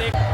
ਬੜਾ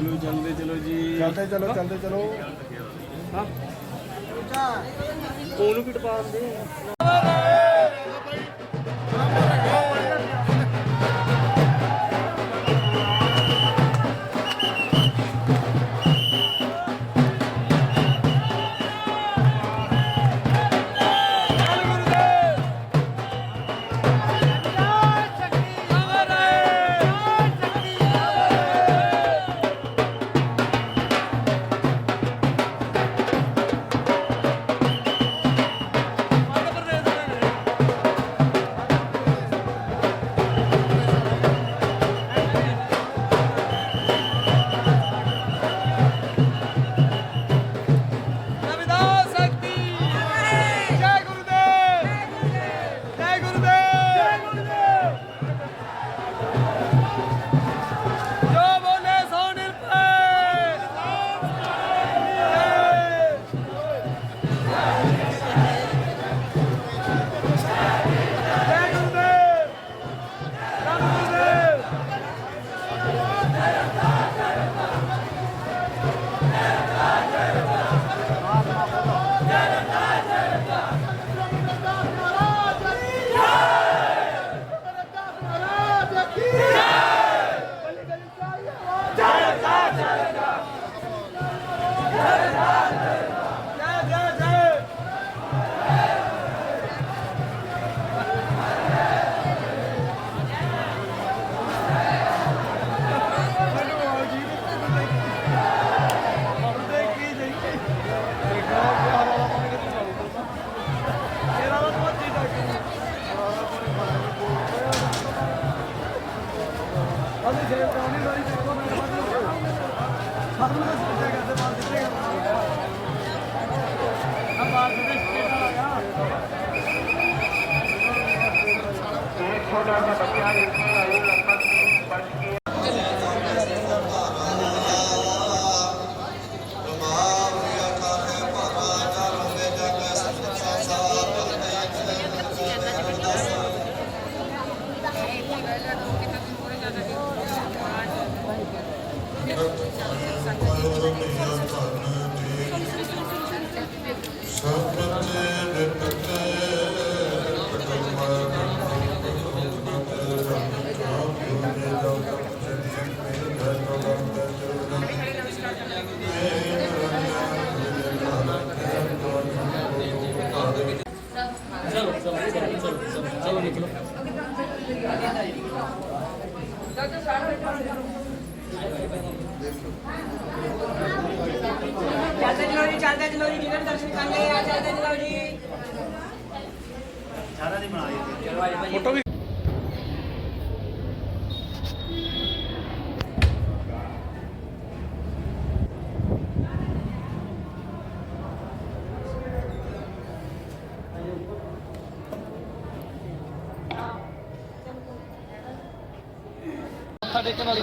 ਚਲੋ ਜੀ, ਚਲੋ ਜੀ। ਚਲਦੇ ਚਲੋ ਚਲਦੇ ਚਲੋ। ਕਿਟ ਪਾਉਂਦੇ ਰਵਿਦਾਸ Bakın nasıl güzel. ਚੱਲਦੇ ਚਲੋ ਜੀ ਚੱਲਦੇ ਚਲੋ ਜੀ ਜਿਹਨਾਂ ਦਰਸ਼ਨ ਕਰ ਲਏ ਆ ਚੱਲਦੇ ਚਲੋ ਜੀ ਮੱਥਾ ਟੇਕਣ ਵਾਲੀ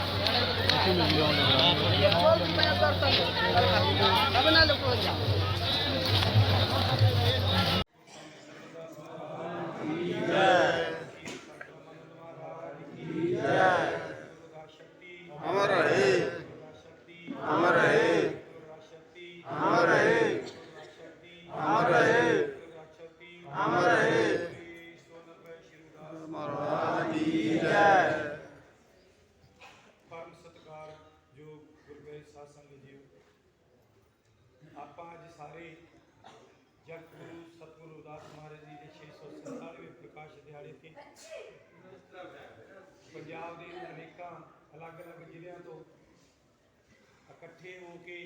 ਜਿਹੜੇ ਜਨੋਤੇ ਜਿਵੇਂ ਲੱਗੇ ਹੈ ਪ੍ਰਕਾਸ਼ ਦਿਹਾੜੇ ਤੇ ਪੰਜਾਬ ਦੇ ਅਨੇਕਾਂ ਅਲੱਗ-ਅਲੱਗ ਜ਼ਿਲ੍ਹਿਆਂ ਤੋਂ ਇਕੱਠੇ ਹੋ ਕੇ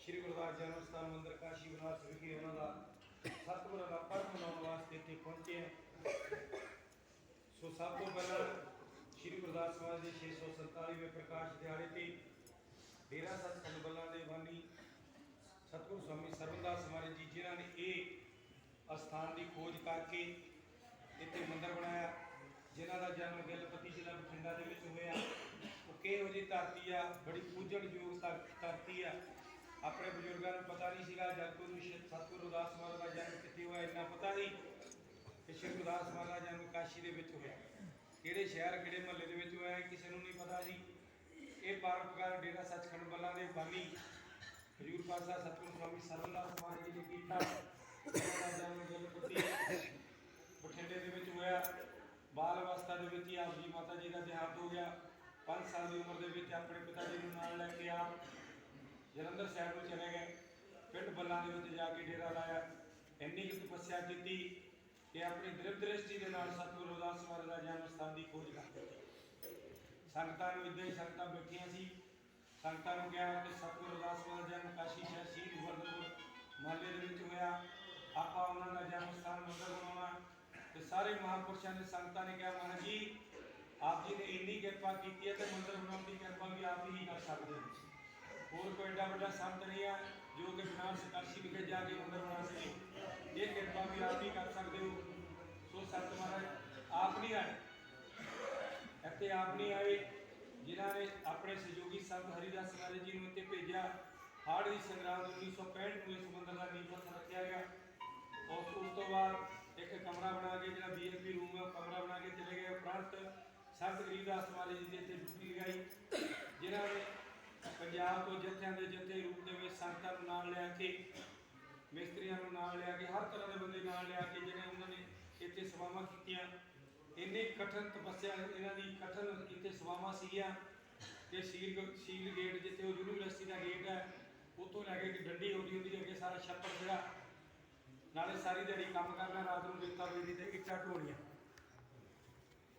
ਸ੍ਰੀ ਗੁਰਦਾਸ ਜਨਮ ਸਥਾਨ ਮੰਦਿਰ ਕਾਸ਼ੀ ਬਨਾਰਸ ਵਿਖੇ ਉਹਨਾਂ ਦਾ ਸਤਿਗੁਰਾਂ ਦਾ ਪਰਮ ਮਨਾਉਣ ਵਾਸਤੇ ਇੱਥੇ ਪਹੁੰਚੇ ਹੈ। ਸੋ ਸਭ ਤੋਂ ਪਹਿਲਾਂ ਸ੍ਰੀ ਗੁਰਦਾਸ ਮਹਾਰਾਜ ਦੇ 647ਵੇਂ ਪ੍ਰਕਾਸ਼ ਦਿਹਾੜੇ ਤੇ ਡੇਰਾ ਸੱਚਖੰਡ ਬੱਲਾ ਦੇ ਬਾਨੀ ਸਤਿਗੁਰੂ ਸਵਾਮੀ ਸਰਵਦਾਸ ਮਹਾਰਾਜ ਜੀ, ਜਿਨ੍ਹਾਂ ਨੇ ਇਹ ਅਸਥਾਨ ਦੀ ਖੋਜ ਕਰਕੇ ਇੱਥੇ ਮੰਦਿਰ ਬਣਾਇਆ। ਜਿਨ੍ਹਾਂ ਦਾ ਜਨਮ ਗਿਲਪਤੀ ਜ਼ਿਲ੍ਹਾ ਬਠਿੰਡਾ ਦੇ ਵਿੱਚ ਹੋਇਆ। ਉਹ ਕਿਹੋ ਜਿਹੀ ਧਰਤੀ ਆ? ਬੜੀ ਪੂਜਣਯੋਗ ਧਰਤੀ ਆ। ਆਪਣੇ ਬਜ਼ੁਰਗਾਂ ਨੂੰ ਪਤਾ ਨਹੀਂ ਸੀਗਾ ਜਗਤਗੁਰੂ ਸਤਿਗੁਰੂ ਰਵਿਦਾਸ ਮਹਾਰਾਜ ਦਾ ਜਨਮ ਕਿੱਥੇ ਹੋਇਆ, ਇੰਨਾ ਪਤਾ ਸੀ ਕਿ ਸ਼੍ਰੀ ਗੁਰਦਾਸ ਮਹਾਰਾਜ ਦਾ ਜਨਮ ਕਾਸ਼ੀ ਦੇ ਵਿੱਚ ਹੋਇਆ। ਕਿਹੜੇ ਸ਼ਹਿਰ, ਕਿਹੜੇ ਮਹੱਲੇ ਦੇ ਵਿੱਚ ਹੋਇਆ ਕਿਸੇ ਨੂੰ ਨਹੀਂ ਪਤਾ ਸੀ। ਇਹ ਪਰਪਕਾਰ ਡੇਰਾ ਸੱਚਖੰਡ ਬੱਲਾ ਦੇ ਬਾਨੀ। ਹਜੂਰ ਪਾਤਸ਼ਾਹ ਸਤਿਗੁਰੂ ਸਵਾਮੀ ਸਰਵਦਾਸ ਮਹਾਰਾਜ ਜੀ ਨੇ ਕੀਤਾ ਉਹਨਾਂ ਦਾ ਜਨਮ ਗਿਲਪਤੀ ਬਠਿੰਡੇ ਦੇ ਵਿੱਚ ਹੋਇਆ, ਬਾਲ ਅਵਸਥਾ ਦੇ ਵਿੱਚ ਹੀ ਆਪ ਜੀ ਮਾਤਾ ਜੀ ਦਾ ਦੇਹਾਂਤ ਹੋ ਗਿਆ। 5 ਸਾਲ ਦੀ ਉਮਰ ਦੇ ਵਿੱਚ ਆਪਣੇ ਪਿਤਾ ਜੀ ਨੂੰ ਨਾਲ ਲੈ ਕੇ ਆਪ ਜਲੰਧਰ ਸਾਹਿਬ ਨੂੰ ਚਲੇ ਗਏ। ਪਿੰਡ ਬੱਲਾਂ ਦੇ ਵਿੱਚ ਜਾ ਕੇ ਡੇਰਾ ਲਾਇਆ। ਇੰਨੀ ਕੁ ਤਪੱਸਿਆ ਕੀਤੀ ਕਿ ਆਪਣੀ ਦ੍ਰਿੜ ਦ੍ਰਿਸ਼ਟੀ ਦੇ ਨਾਲ ਸਤਿਗੁਰੂ ਰਵਿਦਾਸ ਮਹਾਰਾਜ ਦਾ ਜਨਮ ਸਥਾਨ ਦੀ ਖੋਜ ਕਰ ਦਿੱਤੀ। ਸੰਗਤਾਂ ਨੂੰ ਇੱਦਾਂ ਹੀ ਸੰਗਤਾਂ ਬੈਠੀਆਂ ਸੀ। ਸੰਗਤਾਂ ਨੂੰ ਕਿਹਾ ਕਿ ਸਤਿਗੁਰੂ ਰਵਿਦਾਸ ਮਹਾਰਾਜ ਜਨਮ ਕਾਸ਼ੀ ਸ਼ਹਿਰ ਸ਼ਹੀਦ ਵਰਦਪੁਰ ਮਹੱਲੇ ਦੇ ਵਿੱਚ ਹੋਇਆ। ਆਪਾਂ ਉਹਨਾਂ ਦਾ ਜਨਮ ਸਥਾਨ ਮੰਦਰ ਬਣਾਉਣਾ। ਤੇ ਸਾਰੇ ਮਹਾਂਪੁਰਸ਼ਾਂ ਨੇ ਸੰਗਤਾਂ ਨੇ ਕਿਹਾ, ਮਹਾਰਾਜ ਜੀ, ਆਪ ਜੀ ਨੇ ਇੰਨੀ ਕਿਰਪਾ ਕੀਤੀ ਹੈ ਤੇ ਮੰਦਰ ਬਣਾਉਣ ਦੀ ਕਿਰਪਾ ਵੀ ਆਪ ਹੀ ਕਰ ਸਕਦੇ ਹੋ। ਹੋਰ ਕੋਈ ਏਡਾ ਵੱਡਾ ਸੰਤ ਨਹੀਂ ਹੈ ਜੋ ਕਿ ਬਨਾਰਸ ਕਾਸ਼ੀ ਵਿਖੇ ਜਾ ਕੇ ਮੰਦਰ ਬਣਾ ਸਕੇ। ਇਹ ਕਿਰਪਾ ਵੀ ਆਪ ਹੀ ਕਰ ਸਕਦੇ ਹੋ। ਸੋ ਸੰਤ ਮਹਾਰਾਜ, ਆਪ ਨਹੀਂ ਆਏ। ਇੱਥੇ ਆਪ ਨਹੀਂ ਆਏ, ਜਿਨ੍ਹਾਂ ਨੇ ਆਪਣੇ ਸਹਿਯੋਗੀ ਸੰਤ ਹਰੀਦਾਸ ਮਹਾਰਾਜ ਜੀ ਨੂੰ ਇੱਥੇ ਭੇਜਿਆ। ਹਾੜ ਦੀ ਸੰਗਰਾਂਦ 1965 ਨੂੰ ਇਸ ਮੰਦਰ ਦਾ ਨੀਂਹ ਪੱਥਰ ਰੱਖਿਆ ਗਿਆ। ਔਰ ਉਸ ਤੋਂ ਬਾਅਦ ਇੱਕ ਕਮਰਾ ਬਣਾ ਕੇ, ਜਿਹੜਾ ਬੀਐਨਪੀ ਰੂਮ ਹੈ ਕਮਰਾ ਬਣਾ ਕੇ ਚਲੇ ਗਏ ਉਪਰੰਤ ਸੰਤ ਗਰੀਬਦਾਸ ਮਹਾਰਾਜ ਜੀ ਦੀ ਇੱਥੇ ਡਿਊਟੀ ਲਗਾਈ। ਜਿਨ੍ਹਾਂ ਨੇ ਪੰਜਾਬ ਤੋਂ ਜੱਥਿਆਂ ਦੇ ਜੱਥੇ ਰੂਪ ਦੇ ਵਿੱਚ ਸੰਗਤਾਂ ਨੂੰ ਨਾਲ ਲਿਆ ਕੇ, ਮਿਸਤਰੀਆਂ ਨੂੰ ਨਾਲ ਲਿਆ ਕੇ, ਹਰ ਤਰ੍ਹਾਂ ਦੇ ਬੰਦੇ ਨਾਲ ਲਿਆ ਕੇ ਜਿਹੜੇ ਉਹਨਾਂ ਨੇ ਇੱਥੇ ਸੇਵਾਵਾਂ ਕੀਤੀਆਂ। ਇੰਨੀ ਕਠਨ ਤਪੱਸਿਆ, ਇਹਨਾਂ ਦੀ ਕਠਨ ਇੱਥੇ ਸੇਵਾਵਾਂ ਸੀਗੀਆਂ। ਕਿ ਸੀਲ ਸੀਲ ਗੇਟ ਜਿੱਥੇ ਉਹ ਯੂਨੀਵਰਸਿਟੀ ਦਾ ਗੇਟ ਹੈ, ਉੱਥੋਂ ਲੈ ਕੇ ਡੰਡੀ ਹੁੰਦੀ ਹੁੰਦੀ ਅੱਗੇ ਸਾਰਾ ਛੱਪੜ ਸੀਗਾ ਨਾਲੇ ਸਾਰੀ ਦਿਹਾੜੀ ਕੰਮ ਕਰਨਾ ਰਾਤ ਨੂੰ ਦਿੱਤਾ ਵੇਦੀ ਤੇ ਇੱਟਾਂ ਢੋਣੀਆਂ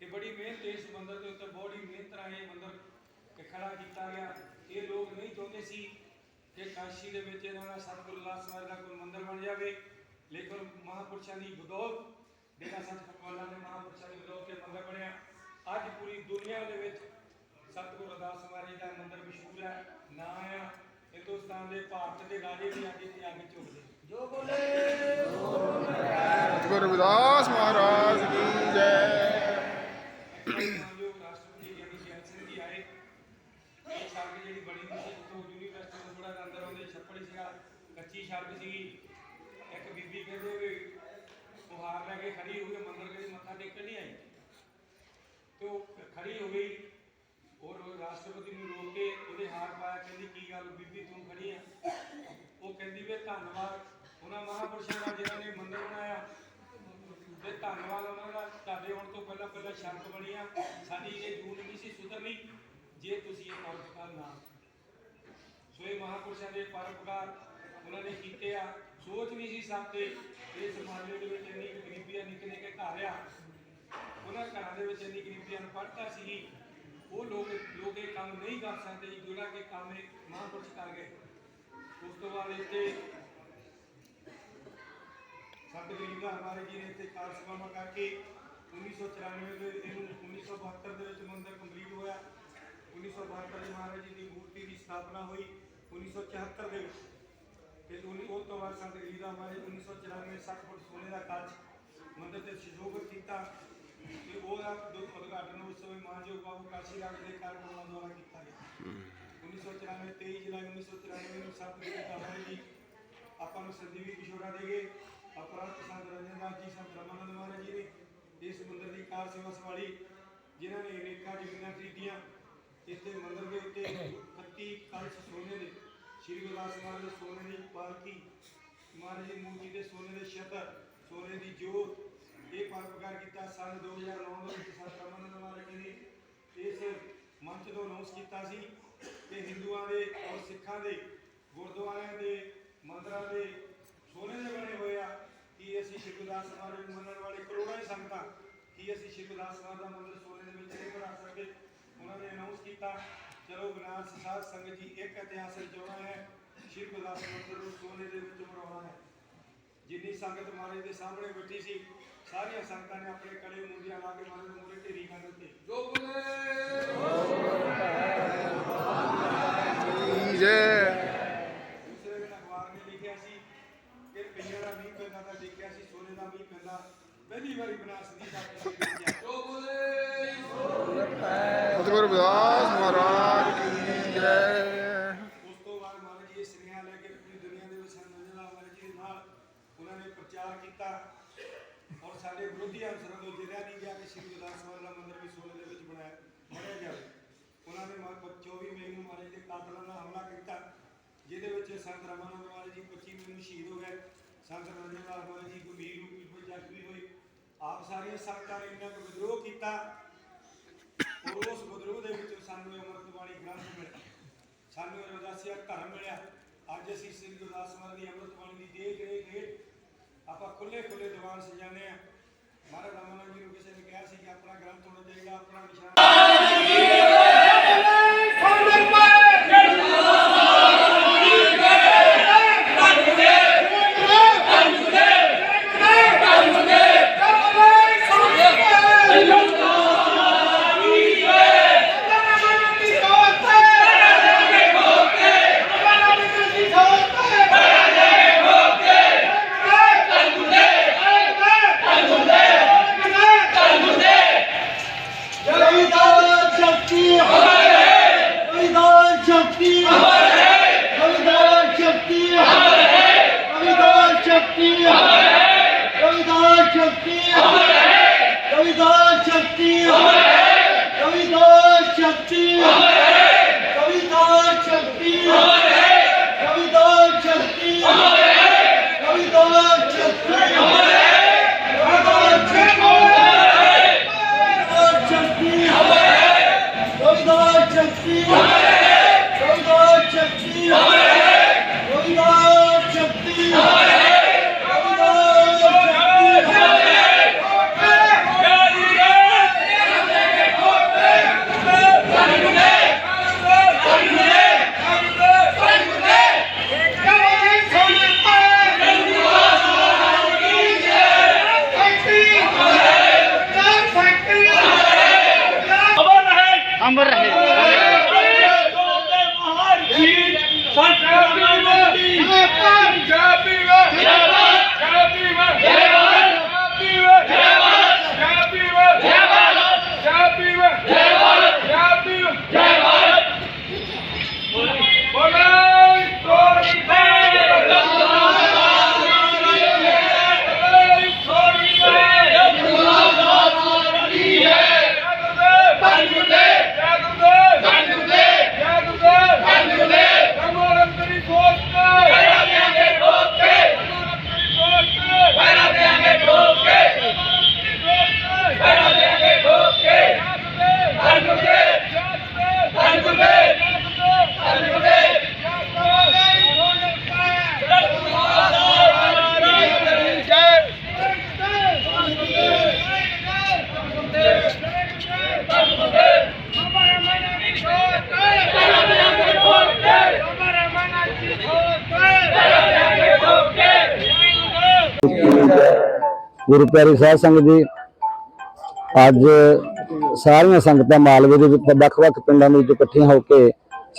ਇਹ ਬੜੀ ਮਿਹਨਤ ਇਸ ਮੰਦਰ ਦੇ ਉੱਤੇ, ਬੜੀ ਮਿਹਨਤ ਨਾਲ ਇਹ ਮੰਦਰ ਤੇ ਖੜਾ ਕੀਤਾ ਗਿਆ। ਇਹ ਲੋਕ ਨਹੀਂ ਚਾਹੁੰਦੇ ਸੀ ਕਿ ਕਾਸ਼ੀ ਦੇ ਵਿੱਚ ਇਹਨਾਂ ਦਾ ਸਤਿਗੁਰੂ ਦਾਸ ਦਾ ਕੋਈ ਮੰਦਰ ਬਣ ਜਾਵੇ। ਲੇਕਿਨ ਮਹਾਪੁਰਸ਼ਾਂ ਦੀ ਬਦੌਲਤ ਡੇਰਾ ਸੱਚ ਖਪਵਾਲਾ ਦੇ ਮਹਾਪੁਰਸ਼ਾਂ ਦੀ ਬਦੌਲਤ ਇਹ ਮੰਦਰ ਬਣਿਆ, ਅੱਜ ਪੂਰੀ ਦੁਨੀਆ ਦੇ ਵਿੱਚ ਸਤਿਗੁਰੂ ਰਵਿਦਾਸ ਮਹਾਰਾਜ ਦਾ ਮੰਦਰ ਮਸ਼ਹੂਰ ਹੈ, ਨਾਂ ਆ। ਹਿੰਦੁਸਤਾਨ ਦੇ ਭਾਰਤ ਦੇ ਰਾਜੇ ਵੀ ਅੱਜ ਇੱਥੇ ਆ ਕੇ ਝੁਕਦੇ ਗੁਰੂ ਰਵਿਦਾਸ ਮਹਾਰਾਜ ਕੀ ਜੈ। ਰਾਸ਼ਟਰਪਤੀ ਸੜਕ ਜਿਹੜੀ ਬਣੀ ਹੋਈ ਸੀ ਜਿੱਥੋਂ ਯੂਨੀਵਰਸਿਟੀ ਤੋਂ ਥੋੜਾ ਜਿਹਾ ਅੰਦਰ ਉਹਦੇ ਛੱਪੜ ਸੀਗਾ ਕੱਚੀ ਸੜਕ ਸੀਗੀ ਇੱਕ ਬੀਬੀ ਕਹਿੰਦੇ ਵੀ ਉਹ ਲੈ ਕੇ ਖੜੀ ਹੋ ਗਈ ਮੰਦਰ ਦੇ ਮੱਥਾ ਟੇਕਣ ਨਹੀਂ ਆਈ ਤੇ ਖੜੀ ਹੋ ਗਈ ਔਰ ਰਾਸ਼ਟਰਪਤੀ ਨੂੰ ਰੋਕ ਕੇ ਉਹਦੇ ਹਾਰ ਪਾਇਆ ਕਹਿੰਦੀ ਕੀ ਗੱਲ ਬੀਬੀ ਤੂੰ ਖੜੀ ਆ ਉਹ ਕਹਿੰਦੀ ਵੀ ਧੰਨਵਾਦ ਉਹਨਾਂ ਮਹਾਪੁਰਸ਼ਾਂ ਦਾ ਜਿਨ੍ਹਾਂ ਨੇ ਮੰਦਰ ਬਣਾਇਆ ਤੇ ਧੰਨਵਾਦ ਉਹਨਾਂ ਦਾ। ਤੁਹਾਡੇ ਆਉਣ ਤੋਂ ਪਹਿਲਾਂ ਪਹਿਲਾਂ ਸ਼ਰਤ ਬਣੀ ਆ, ਸਾਡੀ ਇਹ ਜੂਨ ਨਹੀਂ ਸੀ ਸੁਧਰਨੀ, ਜੇ ਤੁਸੀਂ ਇਹ ਪਰਉਪਕਾਰ ਨਾ। ਸੋ ਇਹ ਮਹਾਪੁਰਸ਼ਾਂ ਦੇ ਪਰਉਪਕਾਰ ਉਹਨਾਂ ਨੇ ਕੀਤੇ ਆ। ਸੋਚ ਨਹੀਂ ਸੀ ਸਕਦੇ ਇਸ ਸਮਾਜ ਦੇ ਵਿੱਚ ਇੰਨੀ ਕੁ ਗਰੀਬੀ ਆ ਘਰ ਆ। ਉਹਨਾਂ ਘਰਾਂ ਦੇ ਵਿੱਚ ਇੰਨੀ ਗਰੀਬੀ ਅਨਪੜ੍ਹਤਾ ਸੀ। ਉਹ ਲੋਕ ਲੋਕ ਇਹ ਕੰਮ ਨਹੀਂ ਕਰ ਸਕਦੇ ਜਿਹੜਾ ਕਿ ਕੰਮ ਇਹ ਮਹਾਂਪੁਰਸ਼ ਕਰ ਗਏ। ਉਸ ਤੋਂ ਬਾਅਦ ਇੱਥੇ ਸੰਤ ਗਰੀਬਦਾਸ ਮਹਾਰਾਜ ਜੀ ਨੇ ਇੱਥੇ ਕਾਰ ਸਭਾਵਾਂ ਕਰਕੇ 1994 ਦੇ ਇਹਨੂੰ 1972 ਦੇ ਵਿੱਚ ਮੰਦਿਰ ਕੰਪਲੀਟ ਹੋਇਆ। 1972 ਦੇ ਮਹਾਰਾਜ ਜੀ ਦੀ ਮੂਰਤੀ ਦੀ ਸਥਾਪਨਾ ਹੋਈ 1974 ਦੇ ਵਿੱਚ। ਤੇ ਉਨੀ ਉਹ ਤੋਂ ਬਾਅਦ ਸੰਤ ਗਰੀਬਦਾਸ ਮਹਾਰਾਜ 1994 60 ਫੁੱਟ ਸੋਨੇ ਦਾ ਕੱਚ ਮੰਦਿਰ ਤੇ ਸੁਸ਼ੋਭਿਤ ਕੀਤਾ। ਤੇ ਉਹਦਾ ਉਦਘਾਟਨ ਉਸ ਸਮੇਂ ਮਾਨਯੋਗ ਬਾਬੂ ਕਾਸ਼ੀ ਰਾਜ ਦੇ ਕਾਰਕੁਨਾਂ ਦੁਆਰਾ ਕੀਤਾ ਗਿਆ। 1994 23 ਜੁਲਾਈ 1994 ਨੂੰ ਸੰਤ ਗਰੀਬਦਾਸ ਮਹਾਰਾਜ ਜੀ ਆਪਾਂ ਨੂੰ ਸੰਦੀਪ ਕਿਸ਼ੋਰਾ ਦੇ ਗਏ। ਅਪਰਾਧ ਸੰਤ ਰੰਜਨ ਜੀ ਸੰਤ ਰਮਾਨੰਦ ਮਹਾਰਾਜ ਜੀ ਨੇ? ਇਸ ਮੰਦਿਰ ਦੀ ਕਾਰ ਸੇਵਾ ਸੰਭਾਲੀ, ਜਿਨ੍ਹਾਂ ਨੇ ਅਨੇਕਾਂ ਜ਼ਮੀਨਾਂ ਖਰੀਦੀਆਂ। ਇੱਥੇ ਮੰਦਿਰ ਦੇ ਉੱਤੇ 31 ਕਲਸ਼ ਸੋਨੇ ਦੇ ਸ਼੍ਰੀ ਗੁਰਦਾਸ ਮਹਾਰਾਜ ਦੇ ਸੋਨੇ ਦੀ ਪਾਲਕੀ ਮਹਾਰਾਜ ਦੀ ਮੂਰਤੀ ਦੇ ਸੋਨੇ ਦੇ ਛਤਰ, ਸੋਨੇ ਦੀ ਜੋਤ, ਇਹ ਪਰਪਕਾਰ ਕੀਤਾ ਸੰਨ 2009 ਦੇ ਵਿੱਚ ਸੰਤ ਰਮਾਨੰਦ ਮਹਾਰਾਜ ਜੀ ਨੇ। ਇਸ ਮੰਚ ਤੋਂ ਅਨਾਉਂਸ ਕੀਤਾ ਸੀ ਕਿ ਹਿੰਦੂਆਂ ਦੇ ਔਰ ਸਿੱਖਾਂ ਦੇ, ਗੁਰਦੁਆਰਿਆਂ ਦੇ, ਮੰਦਰਾਂ ਦੇ ਸੋਨੇ ਦੇ ਬਣੇ ਹੋਏ ਆ ਕੀ ਅਸੀਂ ਗੁਰਦਾਸ ਮਹਾਰਾਜ ਨੂੰ ਮੰਨਣ ਵਾਲੇ ਕਰੋੜਾਂ ਹੀ ਸੰਗਤਾਂ ਕੀ ਅਸੀਂ ਗੁਰਦਾਸ ਮਹਾਰਾਜ ਦਾ ਮੰਦਿਰ ਸੋਨੇ ਦੇ ਵਿੱਚ ਨਹੀਂ ਬਣਾ ਸਕਦੇ? ਉਹਨਾਂ ਨੇ ਅਨਾਉਂਸ ਕੀਤਾ ਚਲੋ ਵਿਨਾਸ਼ ਸਾਧ ਸੰਗਤ ਜੀ ਇੱਕ ਇਤਿਹਾਸ ਰਚਾਉਣਾ ਹੈ ਸ਼੍ਰੀ ਗੁਰਦਾਸ ਮੰਦਿਰ ਨੂੰ ਸੋਨੇ ਦੇ ਵਿੱਚ ਬਣਾਉਣਾ ਹੈ। ਜਿੰਨੀ ਸੰਗਤ ਮਹਾਰਾਜ ਦੇ ਸਾਹਮਣੇ ਬੈਠੀ ਸੀ ਸਾਰੀਆਂ ਸੰਗਤਾਂ ਨੇ ਆਪਣੇ ਕੜੇ ਮੁੰਦੀਆਂ ਲਾ ਕੇ ਮਹਾਰਾਜ ਦੇ ਮੂਹਰੇ ਢੇਰੀ ਕਰ ਦਿੱਤੇ। ਜੈ ਦੂਸਰੇ ਦਿਨ ਅਖਬਾਰ ਨੇ ਲਿਖਿਆ ਸੀ ਕਿ ਪਈਆਂ ਦਾ ਮੀਂਹ ਪੈਂਦਾ ਤਾਂ ਦੇਖਿਆ ਸੀ ਸੋਨੇ ਦਾ ਮੀਂਹ ਪੈਂਦਾ ਪਹਿਲੀ ਵਾਰੀ ਬਨਾਸ ਦੀ ਦਾ ਜੋ ਬੋਲੇ ਸਤਿਗੁਰ ਵਿਦਾਸ ਮਹਾਰਾਜ ਕੀ ਜੈ। ਉਸ ਤੋਂ ਬਾਅਦ ਮਹਾਰਾਜ ਜੀ ਇਹ ਸੁਨੇਹਾ ਲੈ ਕੇ ਪੂਰੀ ਦੁਨੀਆ ਦੇ ਵਿੱਚ ਸੰਗਤ ਮਹਾਰਾਜ ਜੀ ਦੇ ਨਾਲ ਉਹਨਾਂ ਨੇ ਪ੍ਰਚਾਰ ਕੀਤਾ ਔਰ ਸਾਡੇ ਵਿਰੋਧੀ ਅਨਸਰਾਂ ਤੋਂ ਜਿਹੜਾ ਨਹੀਂ ਗਿਆ ਕਿ ਸ਼੍ਰੀ ਗੁਰਦਾਸ ਸਾਹਿਬ ਦਾ ਮੰਦਿਰ ਵੀ ਸੋਨੇ ਦੇ ਵਿੱਚ ਬਣਾਇਆ ਬਣਿਆ ਜਾਵੇ। ਉਹਨਾਂ ਨੇ ਮਾ- 24 ਮਈ ਨੂੰ ਮਹਾਰਾਜ ਦੇ ਕਾਤਲਾਂ ਨਾਲ ਹਮਲਾ ਕੀਤਾ ਜਿਹਦੇ ਵਿੱਚ ਸੰਤ ਰਾਮਾਨੰਦ ਮਹਾਰਾਜ ਜੀ 25 ਮਈ ਨੂੰ ਸ਼ਹੀਦ ਹੋ ਗਏ। ਸੰਤ ਰਜਿੰਦਰਨਾਥ ਮਹਾਰਾਜ ਜੀ ਗੰਭੀਰ ਰੂਪ ਵਿੱਚ ਜ਼ਖਮੀ ਹੋਏ। ਆਪ ਸਾਰੀਆਂ ਸੰਗਤਾਂ ਨੇ ਇੰਨਾ ਕੁ ਵਿਦਰੋਹ ਕੀਤਾ ਔਰ ਉਸ ਵਿਦਰੋਹ ਦੇ ਵਿੱਚ ਸਾਨੂੰ ਇਹ ਬਾਣੀ ਗ੍ਰੰਥ ਮਿਲਿਆ ਸਾਨੂੰ ਰੋਦਾਸੀਆ ਧਰਮ ਮਿਲਿਆ। ਅੱਜ ਅਸੀਂ ਸ੍ਰੀ ਗੁਰਦਾਸ ਮਹਾਰਾਜ ਦੀ ਅੰਮ੍ਰਿਤ ਬਾਣੀ ਦੀ ਦੇਖ ਰੇਖ ਹੇਠ ਆਪਾਂ ਖੁੱਲੇ ਖੁੱਲੇ ਦੀਵਾਨ ਸਜਾਉਂਦੇ ਆ ਮਹਾਰਾਜ ਰਾਮਾਨੰਦ ਜੀ ਨੂੰ ਕਿਸੇ ਨੇ ਕਿਹਾ ਸੀ ਕਿ ਆਪਣਾ ਗ੍ਰੰਥ ਹੋਣਾ ਚਾਹੀਦਾ ਆਪਣਾ ਨਿਸ਼ਾਨ ਗੁਰੂ ਪਿਆਰੀ ਸਾਧ ਸੰਗਤ ਜੀ ਅੱਜ ਸਾਰੀਆਂ ਸੰਗਤਾਂ ਮਾਲਵੇ ਦੇ ਵਿੱਚ ਵੱਖ-ਵੱਖ ਪਿੰਡਾਂ ਦੇ ਵਿੱਚ ਇਕੱਠੀਆਂ ਹੋ ਕੇ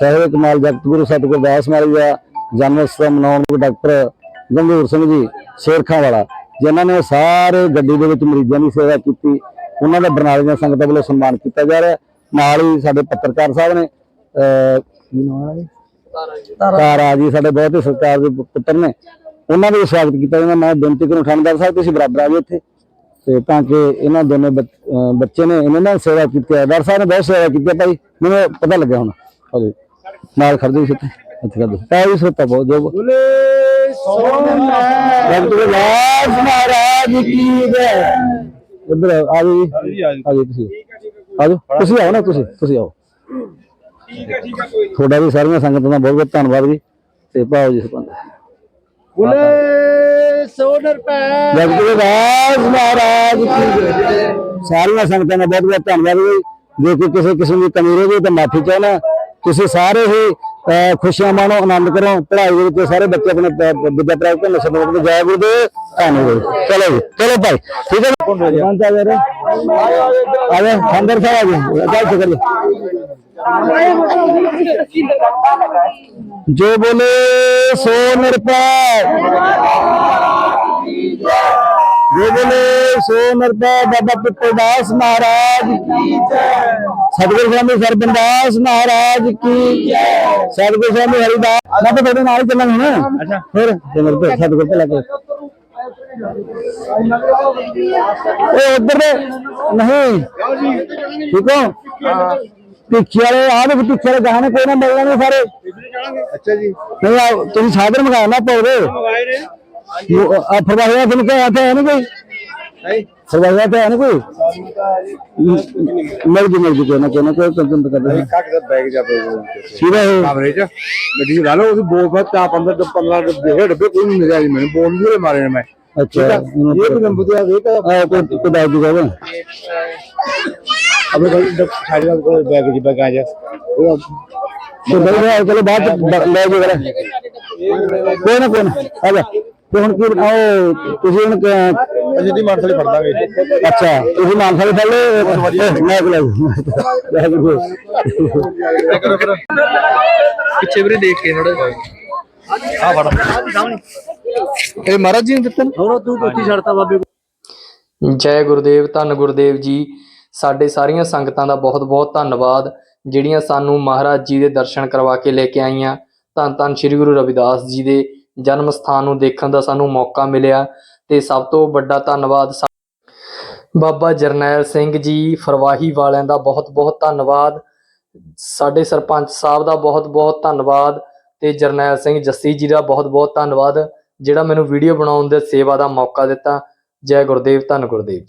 ਸਹਿਬ ਕਮਾਲ ਜਗਤ ਗੁਰੂ ਸਤਿਗੁਰ ਦਾਸ ਮਹਾਰਾਜ ਦਾ ਜਨਮ ਉਤਸਵ ਮਨਾਉਣ ਨੂੰ ਡਾਕਟਰ ਗੰਗੂਰ ਸਿੰਘ ਜੀ ਸ਼ੇਰਖਾਂ ਵਾਲਾ ਜਿਨ੍ਹਾਂ ਨੇ ਸਾਰੇ ਗੱਡੀ ਦੇ ਵਿੱਚ ਮਰੀਜ਼ਾਂ ਦੀ ਸੇਵਾ ਕੀਤੀ ਉਹਨਾਂ ਦਾ ਬਰਨਾਲੇ ਦੀਆਂ ਸੰਗਤਾਂ ਵੱਲੋਂ ਸਨਮਾਨ ਕੀਤਾ ਜਾ ਰਿਹਾ। ਨਾਲ ਹੀ ਸਾਡੇ ਪੱਤਰਕਾਰ ਸਾਹਿਬ ਨੇ ਕੀ ਨਾਮ ਹੈ? ਜੀ ਤਾਰਾ ਜੀ ਸਾਡੇ ਬਹੁਤ ਹੀ ਸਰਕਾਰ ਦੇ ਪੁੱਤਰ ਨੇ। ਉਹਨਾਂ ਦਾ ਸਵਾਗਤ ਕੀਤਾ ਜਾਂਦਾ। ਮੈਂ ਬੇਨਤੀ ਕਰੂੰ ਠਾਣਦਾਰ ਸਾਹਿਬ ਤੁਸੀਂ ਬਰਾਬਰ ਆ ਜਾਓ ਇੱਥੇ। ਤੇ ਤਾਂ ਕਿ ਇਹਨਾਂ ਦੋਨੇ ਬੱਚ- ਨੇ ਇਹਨਾਂ ਨੇ ਸੇਵਾ ਕੀਤੀ ਹੈ। ਸਾਹਿਬ ਨੇ ਬਹੁਤ ਸੇਵਾ ਕੀਤੀ ਹੈ ਭਾਈ। ਮੈਨੂੰ ਪਤਾ ਲੱਗਿਆ ਹੁਣ। ਹਾਂਜੀ। ਨਾਲ ਖੜਦੇ ਸੀ ਇੱਥੇ ਇੱਥੇ ਕਰਦੇ ਤਾਂ ਵੀ ਸੋਤਾ ਬਹੁਤ ਜੋ ਬੋਲੇ ਸੋਨਾ ਲਾਜ ਮਹਾਰਾਜ ਕੀ ਜੈ। ਇੱਧਰ ਆਓ, ਆ ਜਾਓ ਜੀ। ਆ ਜਾਓ ਤੁਸੀਂ। ਆ ਜਾਓ। ਤੁਸੀਂ ਆਓ ਨਾ ਤੁਸੀਂ ਤੁਸੀਂ ਆਓ। ਤੁਹਾਡਾ ਵੀ ਸਾਰੀਆਂ ਸੰਗਤਾਂ ਦਾ ਬਹੁਤ ਬਹੁਤ ਧੰਨਵਾਦ ਜੀ। ਤੇ ਭਾਓ ਜੀ ਸਰਪੰਚ। ਬੁਲੇ ਸੋਨਰ ਪੈ ਜਗਤ ਦਾਸ ਮਹਾਰਾਜ ਕੀ ਜੈ। ਸਾਰੀਆਂ ਸੰਗਤਾਂ ਦਾ ਬਹੁਤ ਬਹੁਤ ਧੰਨਵਾਦ ਜੀ। ਜੇ ਕੋਈ ਕਿਸੇ ਕਿਸਮ ਦੀ ਕਮੀ ਰਹੀ ਤਾਂ ਮਾਫੀ ਚਾਹਣਾ ਤੁਸੀਂ ਸਾਰੇ ਹੀ ਖੁਸ਼ੀਆਂ ਮਾਣੋ ਆਨੰਦ ਕਰੋ। ਪੜ੍ਹਾਈ ਦੇ ਵਿੱਚ ਸਾਰੇ ਬੱਚੇ ਆਪਣੇ ਵਿਦਿਆ ਪ੍ਰਾਪਤ ਕਰਨ ਜੈ ਗੁਰੂਦੇਵ ਧੰਨਵਾਦ ਚਲੋ ਜੀ ਚਲੋ ਭਾਈ ਠੀਕ ਹੈ ਬੰਦ ਆ ਜਾ ਰੇ ਆ ਜਾ ਅੰਦਰ ਸਾਹਿਬ ਆ ਜਾ ਚੱਲ ਸ਼ੁਕਰ जो बोले सो नृपा जो बोले सो नृपा बाबा पिपलदास महाराज सतगुरु स्वामी सरबंदास महाराज की सतगुरु स्वामी हरिदास। मैं तो थोड़े नाल है ना? अच्छा। फिर सतगुरु पे लगे। उधर नहीं। ठीक है। ਦੇ ਨਹੀਂ ਪਿੱਛੇ ਵਾਲੇ ਆਹ ਦੇ ਪਿੱਛੇ ਵਾਲੇ ਗਾਣੇ ਕੋਈ ਨਾ ਮਿਲਣੇ ਨੇ ਸਾਰੇ। ਅੱਛਾ ਜੀ। ਨਹੀਂ ਆ ਤੁਸੀਂ ਸਾਧਨ ਮੰਗਾਓ ਨਾ ਪੌੜੇ ਆ ਫਰਵਾਇਆ ਤੁਹਾਨੂੰ ਕਿਹਾ ਤਾਂ ਹੈ ਨਹੀਂ ਕੋਈ? ਫਰਵਾਇਆ ਤਾਂ ਹੈ ਨਹੀਂ ਕੋਈ? ਮਿਲ ਜੀ ਮਿਲ ਜੀ ਕੋਈ ਨਾ ਕੋਈ ਨਾ ਕੋਈ ਕੰਪਨ ਕਰਦਾ ਹੈ ਕੱਟ ਦਾ ਬੈਗ ਜਾ ਪਏ ਸੀਦਾ ਹੈ। ਕਮਰੇ ਚ। ਗੱਡੀ ਲਾ ਲਓ ਉਹਦੀ ਬੋਲ ਬਸ ਤਾਂ 15 15 ਡੱਬੇ ਕੋਈ ਨਹੀਂ ਮਿਲਿਆ ਜੀ ਮੈਨੂੰ ਬੋਲ ਜਿਹੜੇ ਮਾਰੇ ਨੇ ਮੈਂ। ਆ? ਵੇਖ ਆ। ਕੋਈ ਕੋਈ ਦੱਸ ਦੂਗਾ ਵਾ ਅਬੇ ਕੋਈ ਸਾਈਡ ਦਾ ਕੋਈ ਬੈਗ ਜੀ ਬੈਗ ਆ। ਜਾ ਉਹ ਤੇ ਬਈ ਰਿਹਾ ਚਲੋ ਬਾਅਦ ਚ ਬ- ਲੈ ਜਾ ਕਰਾਂ ਕੋਈ ਨਾ ਕੋਈ ਨਾ। ਆ ਜਾ। ਤੇ ਹੁਣ ਕੀ ਆਓ ਤੁਸੀਂ ਹੁਣ ਅਸੀਂ ਦੀ ਮਾਨਸਲੀ ਫੜ ਦਾਂਗੇ ਅੱਛਾ ਤੁਸੀਂ ਮਾਨਸਾ ਦੇ ਥੱਲੇ ਮੈਂ ਕੋਲ ਲੈ ਪਿੱਛੇ ਵੀਰੇ ਦੇਖ ਕੇ ਥੋੜਾ ਇਹ ਮਹਾਰਾਜ ਜੀ ਨੇ ਦਿੱਤੇ ਨੇ? ਜੈ ਗੁਰਦੇਵ ਧੰਨ ਗੁਰਦੇਵ ਜੀ। ਸਾਡੇ ਸਾਰੀਆਂ ਸੰਗਤਾਂ ਦਾ ਬਹੁਤ-ਬਹੁਤ ਧੰਨਵਾਦ ਜਿਹੜੀਆਂ ਸਾਨੂੰ ਮਹਾਰਾਜ ਜੀ ਦੇ ਦਰਸ਼ਨ ਕਰਵਾ ਕੇ ਲੈ ਕੇ ਆਈਆਂ। ਧੰਨ ਧੰਨ ਸ੍ਰੀ ਗੁਰੂ ਰਵਿਦਾਸ ਜੀ ਦੇ ਜਨਮ ਸਥਾਨ ਨੂੰ ਦੇਖਣ ਦਾ ਸਾਨੂੰ ਮੌਕਾ ਮਿਲਿਆ। ਤੇ ਸਭ ਤੋਂ ਵੱਡਾ ਧੰਨਵਾਦ ਬਾਬਾ ਜਰਨੈਲ ਸਿੰਘ ਜੀ ਫਰਵਾਹੀ ਵਾਲਿਆਂ ਦਾ ਬਹੁਤ-ਬਹੁਤ ਧੰਨਵਾਦ। ਸਾਡੇ ਸਰਪੰਚ ਸਾਹਿਬ ਦਾ ਬਹੁਤ-ਬਹੁਤ ਧੰਨਵਾਦ। ਤੇ ਜਰਨੈਲ ਸਿੰਘ ਜੱਸੀ ਜੀ ਦਾ ਬਹੁਤ-ਬਹੁਤ ਧੰਨਵਾਦ। ਜਿਹੜਾ ਮੈਨੂੰ ਵੀਡੀਓ ਬਣਾਉਣ ਦੇ ਸੇਵਾ ਦਾ ਮੌਕਾ ਦਿੱਤਾ। ਜੈ ਗੁਰਦੇਵ ਧੰਨ ਗੁਰਦੇਵ।